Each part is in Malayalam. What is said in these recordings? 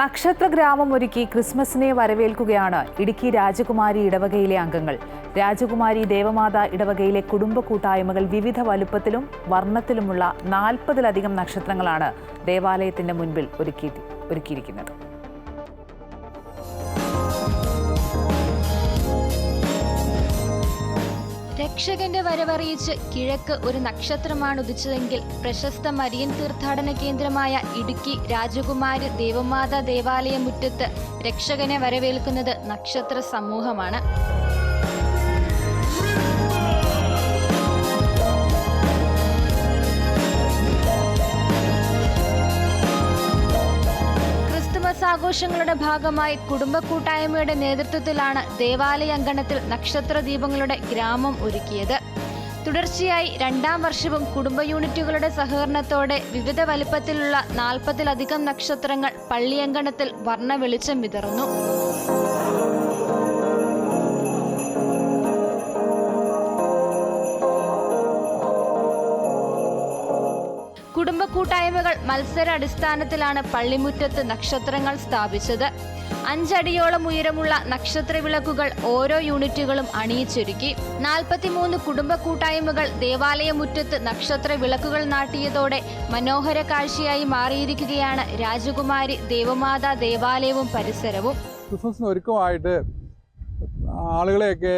നക്ഷത്ര ഗ്രാമം ഒരുക്കി ക്രിസ്മസിനെ വരവേൽക്കുകയാണ് ഇടുക്കി രാജകുമാരി ഇടവകയിലെ അംഗങ്ങൾ. രാജകുമാരി ദേവമാത ഇടവകയിലെ കുടുംബ കൂട്ടായ്മകൾ വിവിധ വലുപ്പത്തിലും വർണത്തിലുമുള്ള നാൽപ്പതിലധികം നക്ഷത്രങ്ങളാണ് ദേവാലയത്തിന്റെ മുൻപിൽ ഒരുക്കി ഒരുക്കിയിരിക്കുന്നത്. രക്ഷകന്റെ വരവറിയിച്ച് കിഴക്ക് ഒരു നക്ഷത്രമാണ് ഉദിച്ചതെങ്കിൽ പ്രശസ്ത മരിയൻ തീർത്ഥാടന കേന്ദ്രമായ ഇടുക്കി രാജകുമാരി ദേവമാതാ ദേവാലയ മുറ്റത്ത് രക്ഷകനെ വരവേൽക്കുന്നത് നക്ഷത്ര സമൂഹമാണ് ആഘോഷങ്ങളുടെ ഭാഗമായി കുടുംബ കൂട്ടായ്മയുടെ നേതൃത്വത്തിലാണ് ദേവാലയ അങ്കണത്തിൽ നക്ഷത്ര ദീപങ്ങളുടെ ഗ്രാമം ഒരുക്കിയത്. തുടർച്ചയായി രണ്ടാം വർഷവും കുടുംബ യൂണിറ്റുകളുടെ സഹകരണത്തോടെ വിവിധ വലിപ്പത്തിലുള്ള നാൽപ്പതിലധികം നക്ഷത്രങ്ങൾ പള്ളിയങ്കണത്തിൽ വർണ വെളിച്ചം വിതറുന്നു. കുടുംബ കൂട്ടായ്മകൾ മത്സര അടിസ്ഥാനത്തിലാണ് പള്ളിമുറ്റത്ത് നക്ഷത്രങ്ങൾ സ്ഥാപിച്ചത്. അഞ്ചടിയോളം ഉയരമുള്ള നക്ഷത്ര വിളക്കുകൾ ഓരോ യൂണിറ്റുകളും അണിയിച്ചൊരുക്കി. നാൽപ്പത്തിമൂന്ന് കുടുംബ കൂട്ടായ്മകൾ ദേവാലയമുറ്റത്ത് നക്ഷത്ര വിളക്കുകൾ നാട്ടിയതോടെ മനോഹര കാഴ്ചയായി മാറിയിരിക്കുകയാണ് രാജകുമാരി ദേവമാതാ ദേവാലയവും പരിസരവും. ക്രിസ്മസിന് ഒരുക്കമായിട്ട് ആളുകളെയൊക്കെ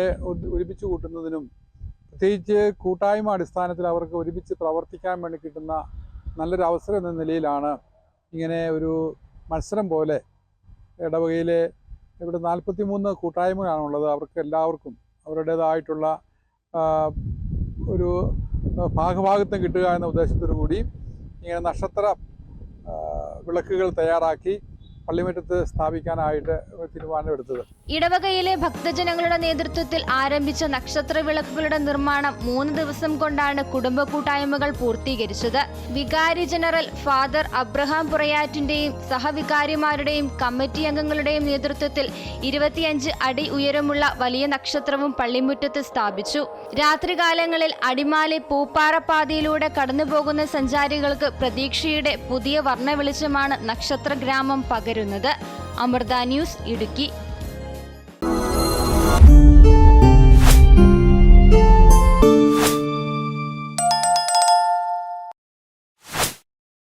ഒരുമിച്ച് കൂട്ടുന്നതിനും പ്രത്യേകിച്ച് കൂട്ടായ്മ അടിസ്ഥാനത്തിൽ അവർക്ക് ഒരുമിച്ച് പ്രവർത്തിക്കാൻ വേണ്ടി കിട്ടുന്ന നല്ലൊരു അവസരം എന്ന നിലയിലാണ് ഇങ്ങനെ ഒരു മത്സരം പോലെ ഇടവകയിലെ ഇവിടെ നാൽപ്പത്തി മൂന്ന് കൂട്ടായ്മകളാണുള്ളത്. അവർക്ക് എല്ലാവർക്കും അവരുടേതായിട്ടുള്ള ഒരു ഭാഗഭാഗത്വം കിട്ടുക എന്ന ഉദ്ദേശത്തോടു കൂടി ഇങ്ങനെ നക്ഷത്ര വിളക്കുകൾ തയ്യാറാക്കി പള്ളിമുറ്റത്ത് സ്ഥാപിക്കാനായിട്ട് തീരുമാനമെടുത്തത് ഇടവകയിലെ ഭക്തജനങ്ങളുടെ നേതൃത്വത്തിൽ ആരംഭിച്ച നക്ഷത്ര വിളക്കുകളുടെ നിർമ്മാണം മൂന്ന് ദിവസം കൊണ്ടാണ് കുടുംബ കൂട്ടായ്മകൾ പൂർത്തീകരിച്ചത്. വികാരി ജനറൽ ഫാദർ അബ്രഹാം പുറയാറ്റിന്റെയും സഹവികാരിമാരുടെയും കമ്മിറ്റി അംഗങ്ങളുടെയും നേതൃത്വത്തിൽ ഇരുപത്തിയഞ്ച് അടി ഉയരമുള്ള വലിയ നക്ഷത്രവും പള്ളിമുറ്റത്ത് സ്ഥാപിച്ചു. രാത്രികാലങ്ങളിൽ അടിമാലി പൂപ്പാറപ്പാതയിലൂടെ കടന്നുപോകുന്ന സഞ്ചാരികൾക്ക് പ്രതീക്ഷയുടെ പുതിയ വർണ വെളിച്ചമാണ് നക്ഷത്ര ഗ്രാമം പകരുന്നത് അമൃത ന്യൂസ് ഇടുക്കി.